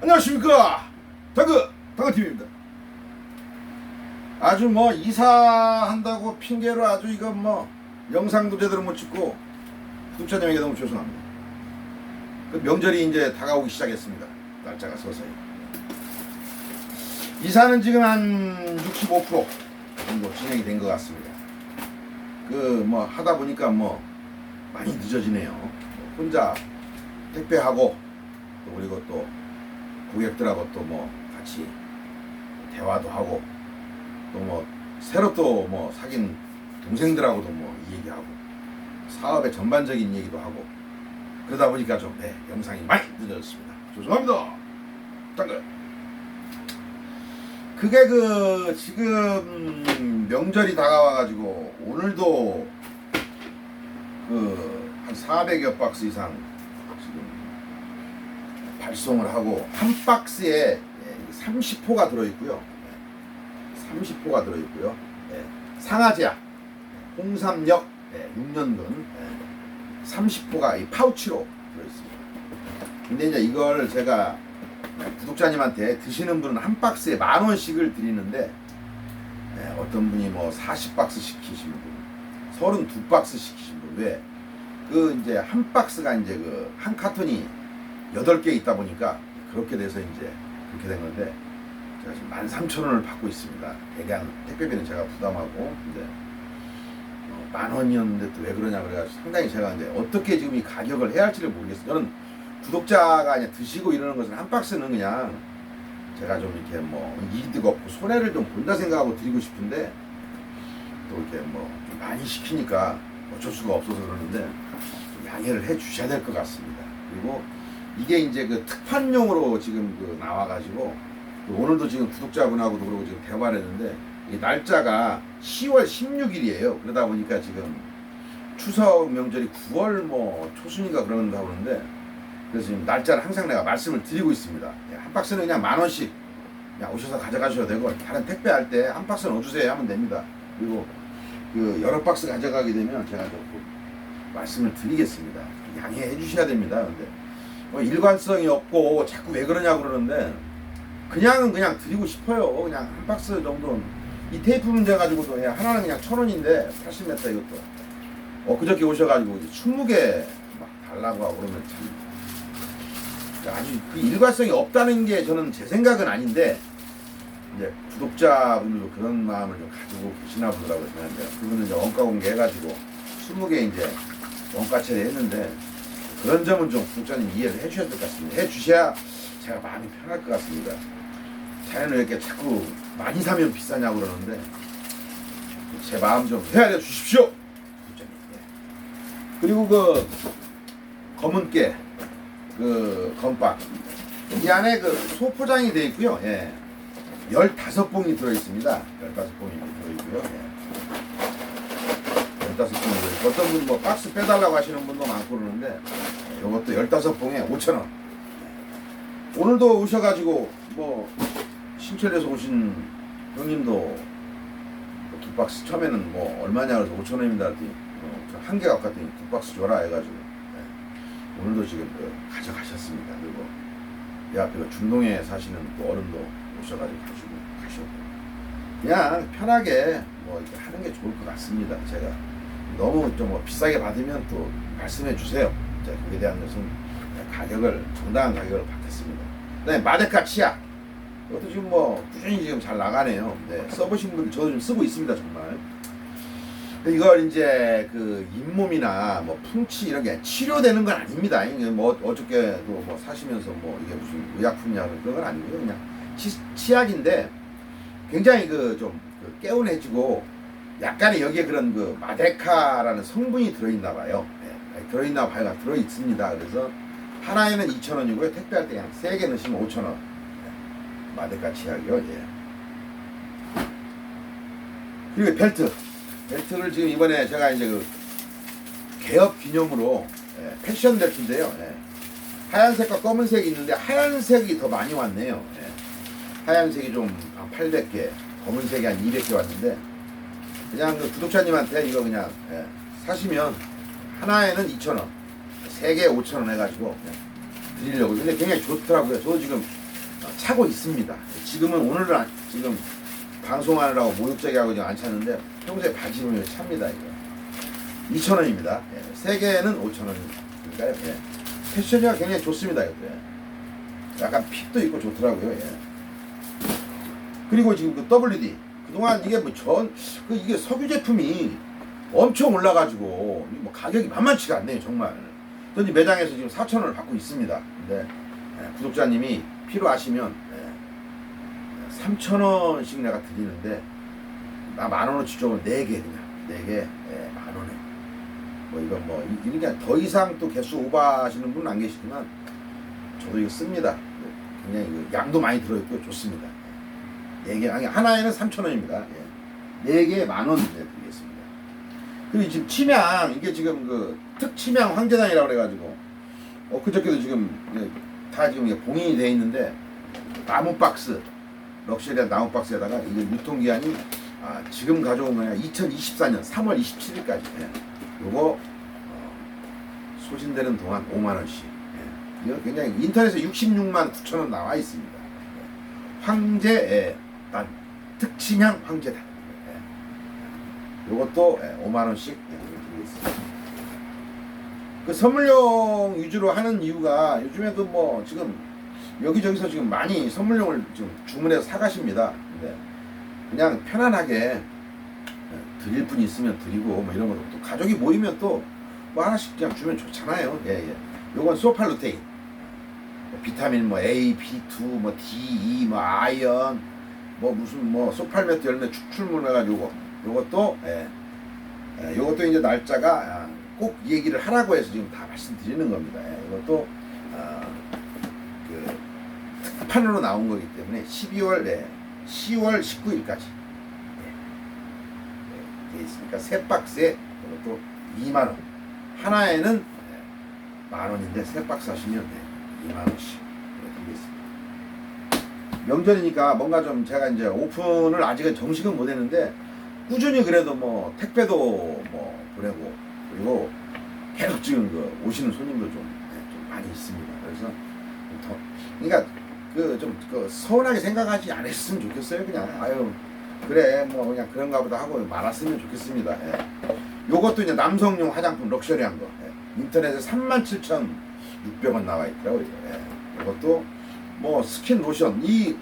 안녕하십니까. 다그 다그TV입니다. 아주 뭐 이사한다고 핑계로 아주 이거 뭐 영상도 제대로 못 찍고 구독자님에게 너무 죄송합니다. 그 명절이 이제 다가오기 시작했습니다. 날짜가 서서히. 이사는 지금 한 65% 정도 진행이 된 것 같습니다. 그 뭐 하다 보니까 뭐 많이 늦어지네요 혼자 택배하고 또 그리고 또 고객들하고 또 뭐 같이 대화도 하고 또 뭐 새로 또 뭐 사귄 동생들하고도 뭐 얘기하고 사업의 전반적인 얘기도 하고 그러다 보니까 좀 네, 영상이 많이 늦어졌습니다. 죄송합니다. 잠깐. 그게 그 지금 명절이 다가와가지고 오늘도 그 한 400여 박스 이상 지금 발송을 하고 한 박스에 30포가 들어있고요. 30포가 들어있고요. 예, 상하제약, 홍삼역, 6년근 30포가 이 파우치로 들어있습니다. 근데 이제 이걸 제가 구독자님한테 드시는 분은 한 박스에 만 원씩을 드리는데 예, 어떤 분이 뭐 40박스 시키신 분, 32박스 시키신 분, 왜? 그 이제 한 박스가 이제 그 한 카톤이 8개 있다 보니까 그렇게 돼서 이제 그렇게 된 건데 제가 지금 13,000원을 받고 있습니다. 대강 택배비는 제가 부담하고 근데 어, 만 원이었는데 또 왜 그러냐 그래가지고 상당히 제가 이제 어떻게 지금 이 가격을 해야 할지를 모르겠어요. 저는 구독자가 그냥 드시고 이러는 것은 한 박스는 그냥 제가 좀 이렇게 뭐 이득 없고 손해를 좀 본다 생각하고 드리고 싶은데 또 이렇게 뭐좀 많이 시키니까 어쩔 수가 없어서 그러는데 좀 양해를 해 주셔야 될 것 같습니다. 그리고 이게 이제 그 특판용으로 지금 그 나와가지고 그 오늘도 지금 구독자분하고도 그러고 지금 대화를 했는데 이 날짜가 10월 16일이에요. 그러다 보니까 지금 추석 명절이 9월 뭐 초순인가 그런다고 그러는데 그래서 지금 날짜를 항상 내가 말씀을 드리고 있습니다. 예, 한 박스는 그냥 만 원씩 그냥 오셔서 가져가셔도 되고 다른 택배할 때 한 박스 넣어주세요 하면 됩니다. 그리고 그 여러 박스 가져가게 되면 제가 좀 말씀을 드리겠습니다. 양해해 주셔야 됩니다. 근데 뭐 일관성이 없고 자꾸 왜 그러냐고 그러는데 그냥은 그냥 드리고 싶어요. 그냥 한 박스 정도는 이 테이프 문제 가지고도 그냥 하나는 그냥 천 원인데 80m 이것도 어 그저께 오셔가지고 20개 막 달라고 하고 그러면 참 아주 그 일관성이 없다는 게 저는 제 생각은 아닌데 이제 구독자분들도 그런 마음을 좀 가지고 계시나 보더라고요. 생각하는데 그분은 이제 원가 공개해가지고 20개 이제 원가 처리했는데 그런 점은 좀 구독자님 이해를 해주셔야 될 것 같습니다. 해주셔야 제가 마음이 편할 것 같습니다. 자연을 이렇게 자꾸 많이 사면 비싸냐고 그러는데 제 마음 좀 헤아려 주십시오. 구독자님. 예. 그리고 그 검은 깨, 그 건박 이 안에 그 소포장이 되어 있고요. 예. 15봉이 들어있습니다. 15봉이 들어있고요. 예. 15봉이 들어있고 어떤 분 뭐 박스 빼달라고 하시는 분도 많고 그러는데 이것도 15봉에 5천원 오늘도 오셔가지고 뭐 신천에서 오신 형님도 뭐두 박스 처음에는 뭐 얼마냐 그래서 5천 원입니다 했더니 어, 저한 개가 아깝더니 두 박스 줘라 해가지고 네. 오늘도 지금 그 가져가셨습니다 그리고 내 앞에 그 중동에 사시는 또 어른도 오셔가지고 가시고 가셨고 그냥 편하게 뭐 이렇게 하는 게 좋을 것 같습니다 제가 너무 좀 뭐 비싸게 받으면 또 말씀해 주세요 제가 거기에 대한 것은 가격을 정당한 가격을 받겠습니다 그다음에 마데카 치약 이것도 지금 뭐 꾸준히 지금 잘 나가네요. 네, 써보신 분들 저도 좀 쓰고 있습니다 정말. 이걸 이제 그 잇몸이나 뭐 풍치 이런 게 치료되는 건 아닙니다. 이게 뭐 어저께도 뭐 사시면서 뭐 이게 무슨 의약품이냐 그런 건 아니고요. 그냥 치, 치약인데 굉장히 그 좀 개운해지고 약간의 여기에 그런 그 마데카라는 성분이 들어있나 봐요. 네, 들어있나 봐요. 들어있습니다. 그래서 하나에는 2,000원이고요. 택배할 때 그냥 3개 넣으시면 5,000원. 마데카 치약이요. 예. 그리고 벨트. 벨트를 지금 이번에 제가 이제 그 개업 기념으로 예, 패션 벨트인데요. 예. 하얀색과 검은색이 있는데 하얀색이 더 많이 왔네요. 예. 하얀색이 좀한 800개, 검은색이 한 200개 왔는데 그냥 그 구독자님한테 이거 그냥 예, 사시면 하나에는 2,000원, 세 개에 5천 원 해가지고 예, 드리려고. 근데 굉장히 좋더라고요. 저도 지금 어, 차고 있습니다. 지금은 오늘은 안- 지금 방송하느라고 모욕적이 하고 지금 안 찼는데 평소에 바지 입으면 찹니다 이거. 2천 원입니다. 예, 세 개는 5천 원이니까요. 예. 패션이 굉장히 좋습니다 이것도. 예. 약간 핏도 있고 좋더라고요. 예. 그리고 지금 그 WD 그동안 이게 뭐 전 그 이게 석유 제품이 엄청 올라가지고 이뭐 가격이 만만치가 않네요 정말. 그런데 매장에서 지금 4천 원을 받고 있습니다. 근데 예, 구독자님이 필요하시면 예, 3천 원씩 내가 드리는데 나 만 원어치 줘 네개 그냥 네개 예, 만 원에 뭐 이건 뭐 이- 이런 게더 이상 또 개수 오버하시는 분은 안 계시지만 저도 이거 씁니다. 굉장히 그 양도 많이 들어있고 좋습니다. 네 개, 아니 하나에는 3천 원입니다. 네 개에 만원 드리겠습니다. 그리고 지금 침향 이게 지금 그 특침향 황제단이라고 그래가지고 어 그저께도 지금 이게 다 지금 봉인이 돼 있는데 나무 박스 럭셔리한 나무 박스에다가 이게 유통기한이 아, 지금 가져온 거냐 2024년 3월 27일까지 예. 요거 어, 소진되는 동안 5만 원씩 예. 이거 굉장히 인터넷에 66만 9천 원 나와 있습니다. 예. 황제 단 특침향 황제단 예. 요것도 예, 5만 원씩 예, 드리겠습니다. 그 선물용 위주로 하는 이유가 요즘에도 뭐 지금 여기저기서 지금 많이 선물용을 지금 주문해서 사가십니다. 근데 그냥 편안하게 예, 드릴 분이 있으면 드리고 뭐 이런 것도 또 가족이 모이면 또 뭐 하나씩 그냥 주면 좋잖아요. 예, 예. 요건 소팔루테인. 뭐 비타민 뭐 A, B2, 뭐 D, E, 뭐 아이언, 뭐 무슨 뭐 소팔메트 열매 축출물 해가지고 요것도 예, 예, 요것도 이제 날짜가 아, 꼭 얘기를 하라고 해서 지금 다 말씀드리는 겁니다. 예, 이것도 아, 그 특판으로 나온 거기 때문에 12월 네, 10월 19일까지 예, 돼 있으니까 세 박스에 이것도 2만 원 하나에는 네, 만 원인데 세 박스 하시면 네, 2만 원씩. 명절이니까 뭔가 좀 제가 이제 오픈을 아직은 정식은 못 했는데 꾸준히 그래도 뭐 택배도 뭐 보내고 그리고 계속 지금 그 오시는 손님도 좀, 네, 좀 많이 있습니다. 그래서 더 그러니까 그좀 그 서운하게 생각하지 않았으면 좋겠어요. 그냥 아유 그래 뭐 그냥 그런가 보다 하고 말았으면 좋겠습니다. 예. 요것도 이제 남성용 화장품 럭셔리한 거 예. 인터넷에 37,600원 나와 있더라고요. 예. 이것도 뭐 스킨 로션 이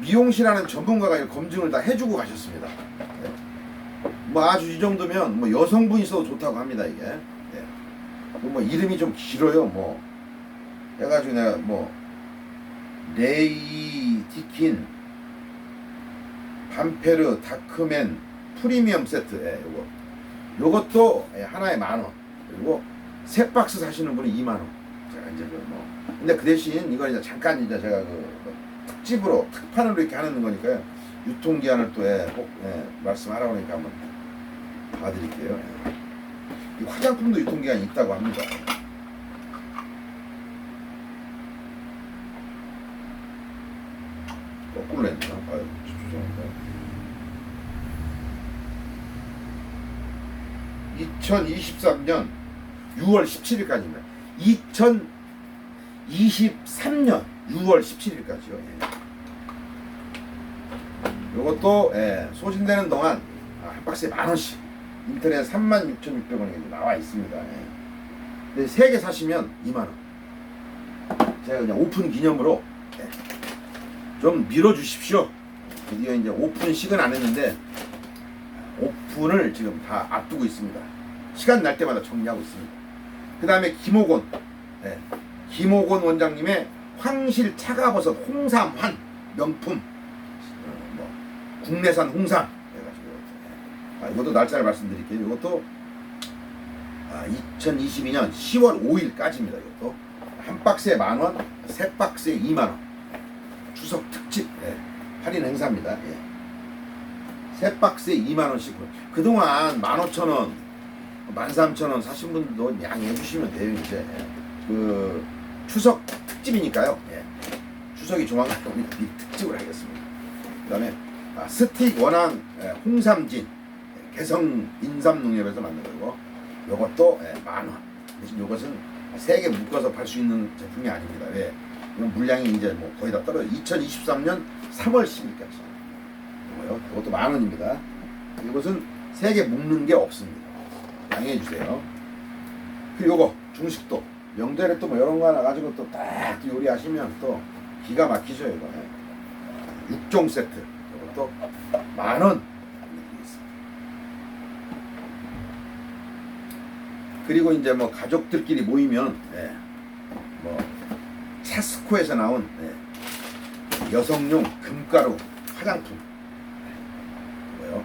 미용실하는 전문가가 이 검증을 다 해주고 가셨습니다. 예. 뭐 아주 이 정도면 뭐 여성분이 써도 좋다고 합니다 이게. 예. 그뭐 이름이 좀 길어요 뭐 해가지고 내가 뭐 레이티킨 반페르 다크맨 프리미엄 세트 예, 요거 요것도 예, 하나에 만원 그리고 세 박스 사시는 분이 2만 원 제가 이제 그뭐 근데 그 대신 이건 이제 잠깐 이제 제가 그, 그 특집으로 특판으로 이렇게 하는 거니까요 유통기한을 또 예, 꼭 예, 말씀하라고 하니까 한번 봐드릴게요 예. 이 화장품도 유통기한이 있다고 합니다 거꾸로 했나? 아유 죄송합니다 2023년 6월 17일까지입니다. 2023년 6월 17일까지요. 이것도 예, 소진되는 동안 아, 한 박스에 만 원씩 인터넷 36,600원에 나와 있습니다. 예. 근데 세개 사시면 2만 원. 제가 그냥 오픈 기념으로 예, 좀 밀어주십시오. 드디어 이제 오픈식은 안 했는데 오픈을 지금 다 앞두고 있습니다. 시간 날 때마다 정리하고 있습니다. 그 다음에 김호곤, 예, 김호곤 원장님의 황실 차가버섯 홍삼환 명품, 어, 뭐 국내산 홍삼. 아, 이것도 날짜를 말씀드릴게요. 이것도 아, 2022년 10월 5일까지입니다. 이것도 한 박스에 만 원, 세 박스에 2만 원. 추석 특집 예, 할인 행사입니다. 예. 세 박스에 2만 원씩. 그동안 15,000원, 13,000원 사신 분도 양해해 주시면 돼요, 이제. 그 추석 특집이니까요. 예. 추석이 조만간 이 특집을 하겠습니다. 그 다음에 아, 스틱 원앙 예, 홍삼진 예, 개성 인삼농협에서 만든 거고 요것도 예, 만 원. 대신 요것은 세 개 묶어서 팔 수 있는 제품이 아닙니다. 왜? 이건 물량이 이제 뭐 거의 다 떨어져. 2023년 3월 10일까지. 이거요. 이것도 만 원입니다. 이것은 세 개 묶는 게 없습니다. 양해해 주세요. 그리고 요거 중식도 명절에 또 뭐 이런 거 하나 가지고 또 딱 요리하시면 또 기가 막히죠 이거. 예. 육종 세트 이것도 만 원. 그리고 이제 뭐 가족들끼리 모이면 예, 뭐 차스코에서 나온 예, 여성용 금가루 화장품 뭐요?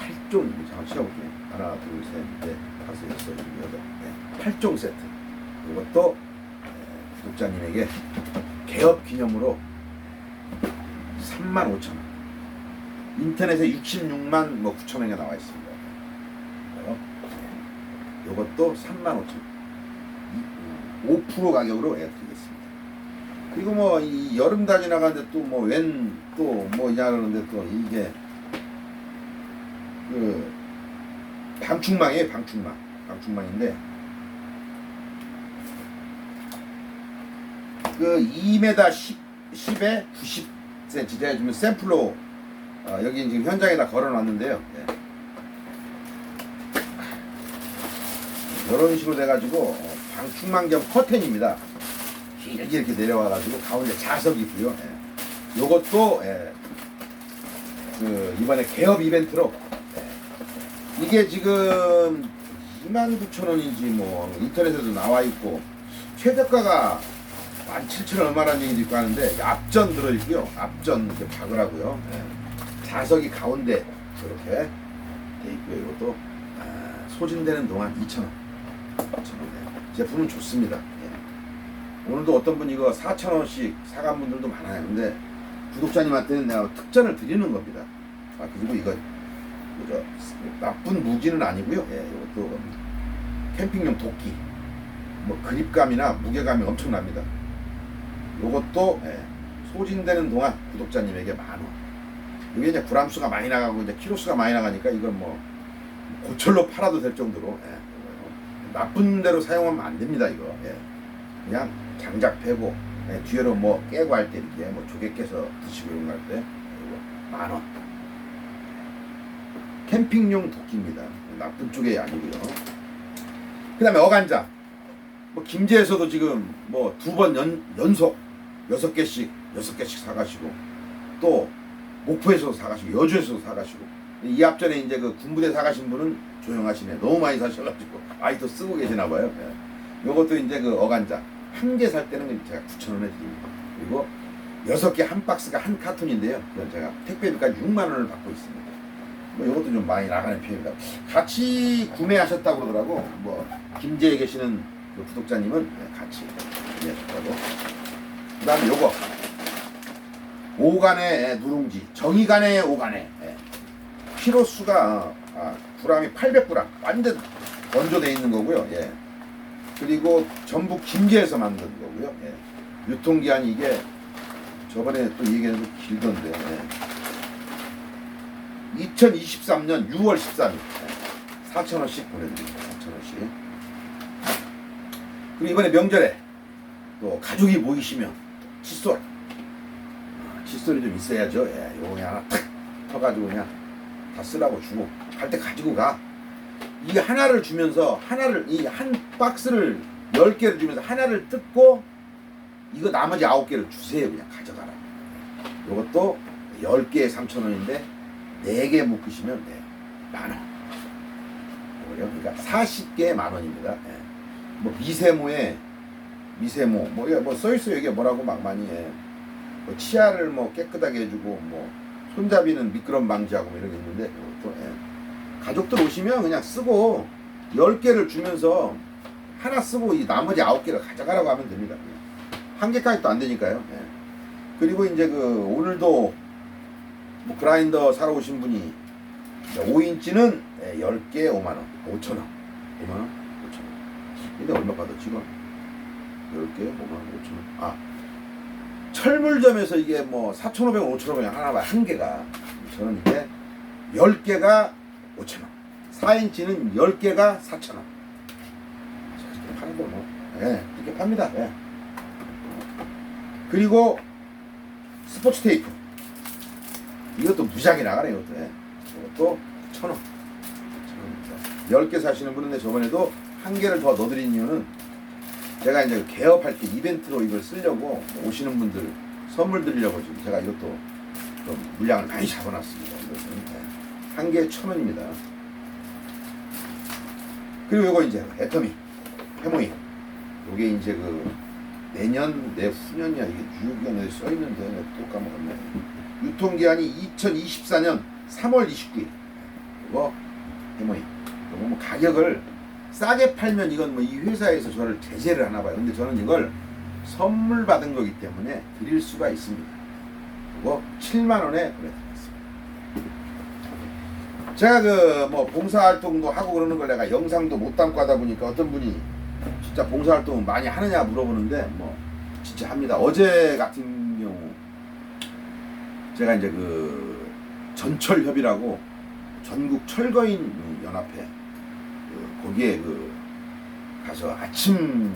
8종 잠깐 치워볼게요. 하나, 둘, 셋, 넷, 다섯, 여섯, 일곱, 여덟, 네. 8종 세트. 이것도 예, 구독자님에게 개업 기념으로 3만 5천 원. 인터넷에 66만 뭐 9천 원이 나와 있습니다. 이것도 3만 5천 원. 5% 가격으로 예, 드리겠습니다. 그리고 뭐 이 여름 다 지나가는데 또 뭐 웬 또 뭐냐 그러는데 또 이게 그 방충망이에요 방충망 방충망인데 그 2m 10, 10에 90cm 제가 지금 샘플로 어, 여기 지금 현장에다 걸어놨는데요 예. 이런 식으로 돼가지고 어, 방충망 겸 커튼입니다 길게 이렇게 내려와가지고 가운데 자석이 있고요 예. 요것도 예. 그 이번에 개업 이벤트로 예. 이게 지금 29,000원인지 뭐 인터넷에도 나와 있고 최저가가 17,000원 얼마라는 얘기도 있고 하는데 앞전 들어있고요 앞전 이렇게 박으라고요 예. 자석이 가운데 이렇게 돼 있고요 이것도 아, 소진되는 동안 2,000원 2,000원 제품은 좋습니다 예. 오늘도 어떤 분이 이거 4,000원씩 사간 분들도 많아요 근데 구독자님한테는 내가 특전을 드리는 겁니다 아 그리고 이거 그죠? 나쁜 무기는 아니고요. 예, 이것도 캠핑용 도끼. 뭐 그립감이나 무게감이 엄청납니다. 이것도 예, 소진되는 동안 구독자님에게 만 원. 이게 이제 그람수가 많이 나가고 이제 키로수가 많이 나가니까 이건 뭐 고철로 팔아도 될 정도로 예. 나쁜 대로 사용하면 안 됩니다. 이거 예. 그냥 장작 패고 예, 뒤로 뭐 깨고 할 때 이렇게 뭐 조개 깨서 드시고 이런 거할때 이거 만 원. 캠핑용 도끼입니다. 나쁜 쪽이 아니고요. 그 다음에 어간자. 뭐 김제에서도 지금 뭐 두 번 연속 여섯 개씩 여섯 개씩 사가시고 또 목포에서도 사가시고 여주에서도 사가시고 이 앞전에 이제 그 군부대 사가신 분은 조용하시네. 너무 많이 사셔가지고 아직도 쓰고 계시나 봐요. 예. 요것도 이제 그 어간자 한 개 살 때는 제가 9천 원에 드립니다. 그리고 여섯 개 한 박스가 한 카톤인데요. 그건 제가 택배비까지 6만 원을 받고 있습니다. 뭐 이것도 좀 많이 나가는 편입니다. 같이 구매하셨다고 그러더라고. 뭐 김제에 계시는 그 구독자님은 네, 같이 구매하셨다고. 그 다음에 요거 오간의 누룽지 정의간의 오간의 예. 키로 수가 아, g이 800g 완전 건조돼 있는 거고요. 예. 그리고 전부 김제에서 만든 거고요. 예. 유통기한이 이게 저번에 또 얘기했는데 길던데. 예. 2023년 6월 13일 4,000원씩 보내드립니다. 4,000원씩. 그리고 이번에 명절에 또 가족이 모이시면 칫솔. 아, 칫솔이 좀 있어야죠. 예, 요거 그냥 하나 탁 터가지고 그냥 다 쓰라고 주고 갈 때 가지고 가. 이 하나를 주면서 하나를 이 한 박스를 10개를 주면서 하나를 뜯고 이거 나머지 9개를 주세요. 그냥 가져가라. 요것도 10개에 3,000원인데 4개 묶으시면 네, 만 원. 그러니까 40개에 만 원입니다. 예. 뭐 미세모에 미세모 뭐 이게 뭐 써있어요 이게 뭐라고 막 많이 해. 뭐 치아를 뭐 깨끗하게 해주고 뭐 손잡이는 미끄럼 방지하고 뭐 이런 게 있는데 이것도 예. 가족들 오시면 그냥 쓰고 10개를 주면서 하나 쓰고 이 나머지 9개를 가져가라고 하면 됩니다. 한 개까지 또안 되니까요. 예. 그리고 이제 그 오늘도 뭐 그라인더 사러 오신 분이 5인치는 10개 5만원 5천원 5만원 5천원 근데 얼마 받았지 이거 10개 5만원 5천 원 아 철물점에서 이게 뭐 4,500원 5,500원 하나 봐한 개가 저는 이게 10개가 5천 원 4인치는 10개가 4천 원 파는 거 뭐. 예. 예, 이렇게 팝니다. 예. 그리고 스포츠 테이프. 이것도 무지하게 나가네, 이것도. 예. 이것도 천 원. 천 원입니다. 10개 사시는 분은 저번에도 한 개를 더 넣어드린 이유는 제가 이제 개업할 때 이벤트로 이걸 쓰려고 오시는 분들 선물 드리려고 지금 제가 이것도 좀 물량을 많이 잡아놨습니다. 예. 한 개에 천 원입니다. 그리고 이거 이제 애터미 해모임 요게 이제 그 내년 내후년이야 이게 유효기한에 써 있는데 내가 또 까먹었네 유통기한이 2024년 3월 29일 이거 해모임 이거 뭐 가격을 싸게 팔면 이건 뭐 이 회사에서 저를 제재를 하나 봐요. 근데 저는 이걸 선물 받은 거기 때문에 드릴 수가 있습니다. 이거 7만 원에 보내드리겠습니다. 제가 그 뭐 봉사활동도 하고 그러는 걸 내가 영상도 못 담고 하다 보니까 어떤 분이 진짜 봉사활동 많이 하느냐 물어보는데 뭐 진짜 합니다. 어제 같은 경우 제가 이제 그 전철협이라고 전국 철거인 연합회 그 거기에 그 가서 아침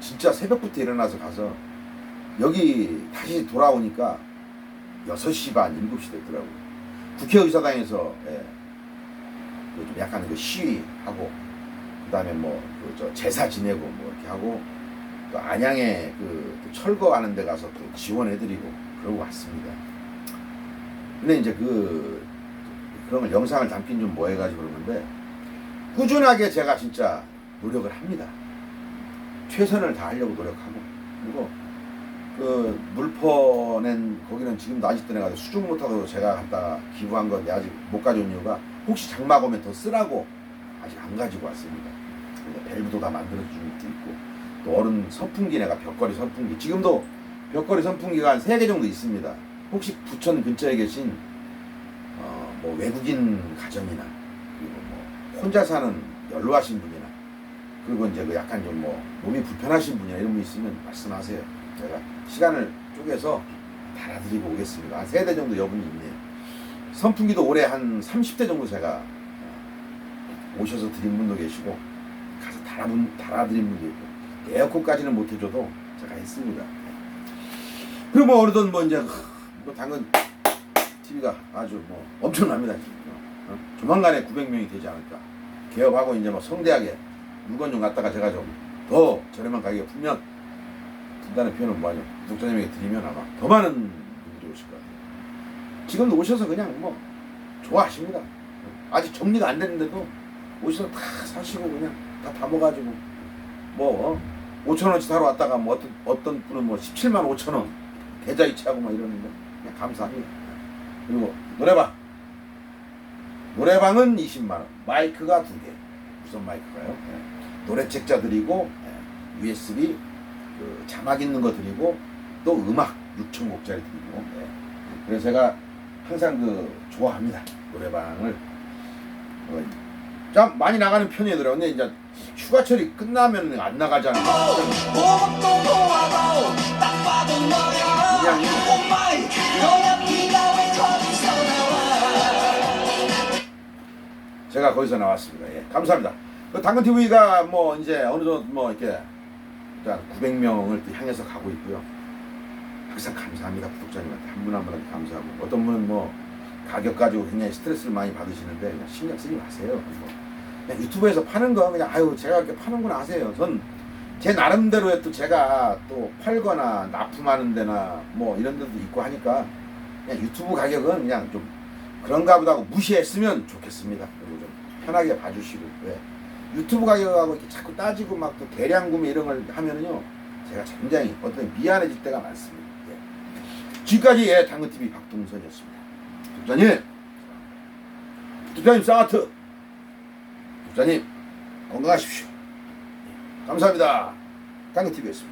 진짜 새벽부터 일어나서 가서 여기 다시 돌아오니까 6시 반 7시 됐더라고요. 국회의사당에서 예, 그좀 약간 그 시위하고 그다음에 뭐그저 제사 지내고 뭐 이렇게 하고 또 안양에 그또 철거하는 데 가서 또 지원해드리고 그러고 왔습니다. 근데 이제 그 그런 걸 영상을 담긴 좀 뭐 해가지고 그러는데 꾸준하게 제가 진짜 노력을 합니다. 최선을 다하려고 노력하고 그리고 그 물퍼낸 거기는 지금도 아직도 내가 수중 못하고 제가 갖다 기부한 건데 아직 못 가져온 이유가 혹시 장막 오면 더 쓰라고 아직 안 가지고 왔습니다. 밸브도 다 만들어주고 있고 또 어른 선풍기 내가 벽걸이 선풍기 지금도 벽걸이 선풍기가 한세개 정도 있습니다. 혹시 부천 근처에 계신 어, 뭐 외국인 가정이나 혼자 사는 연로하신 분이나 그리고 이제 그 약간 좀 뭐 몸이 불편하신 분이나 이런 분 있으면 말씀하세요. 제가 시간을 쪼개서 달아드리고 오겠습니다. 한 세 대 정도 여분이 있네요. 선풍기도 올해 한 30대 정도 제가 어, 오셔서 드린 분도 계시고 가서 달아분, 달아드린 분도 있고 에어컨까지는 못 해줘도 제가 했습니다. 그리고 뭐 어느덧 뭐 이제 뭐 당근 TV가 아주 뭐 엄청납니다. 지금. 어? 조만간에 900명이 되지 않을까. 개업하고 이제 뭐 성대하게 물건 좀 갖다가 제가 좀 더 저렴한 가격에 풀면 분단의 표현은 뭐하냐 구독자님에게 드리면 아마 더 많은 분들이 오실 것 같아요. 지금도 오셔서 그냥 뭐 좋아하십니다. 아직 정리가 안 됐는데도 오셔서 다 사시고 그냥 다 담아가지고 뭐 5천 원치 사러 왔다가 뭐 어떤 어떤 분은 뭐 17만 5천 원 계좌 이체하고 막 이러는데 그냥 감사합니다. 그리고 노래방 노래방은 20만 원 마이크가 두 개 무선 마이크가요. 예. 노래 책자 드리고 예. USB 그 자막 있는 거 드리고 또 음악 6천 곡짜리 드리고 예. 그래서 제가 항상 그 좋아합니다 노래방을 어, 좀 많이 나가는 편이더라고요. 근데 이제 휴가철이 끝나면 안 나가잖아요. 너야 그냥 제가 거기서 나왔습니다. 예, 감사합니다. 그 당근 TV가 뭐 이제 어느 정도 뭐 이렇게 일단 900명을 또 향해서 가고 있고요. 항상 감사합니다 구독자님한테 한 분 한 분한테 감사하고 어떤 분은 뭐 가격 가지고 굉장히 스트레스를 많이 받으시는데 그냥 신경 쓰지 마세요. 뭐 그냥 유튜브에서 파는 거 그냥 아유 제가 이렇게 파는구나 하세요. 전 제 나름대로의 또 제가 또 팔거나 납품하는 데나 뭐 이런 데도 있고 하니까 그냥 유튜브 가격은 그냥 좀 그런가 보다 하고 무시했으면 좋겠습니다. 그리고 좀 편하게 봐주시고 왜 유튜브 가격하고 이렇게 자꾸 따지고 막 또 대량 구매 이런 걸 하면은요 제가 굉장히 어떤 미안해질 때가 많습니다. 예. 지금까지 예, 당근TV 박동선이었습니다. 독자님 독자님 사와트 독자님 건강하십시오. 예, 감사합니다. 당근TV였습니다.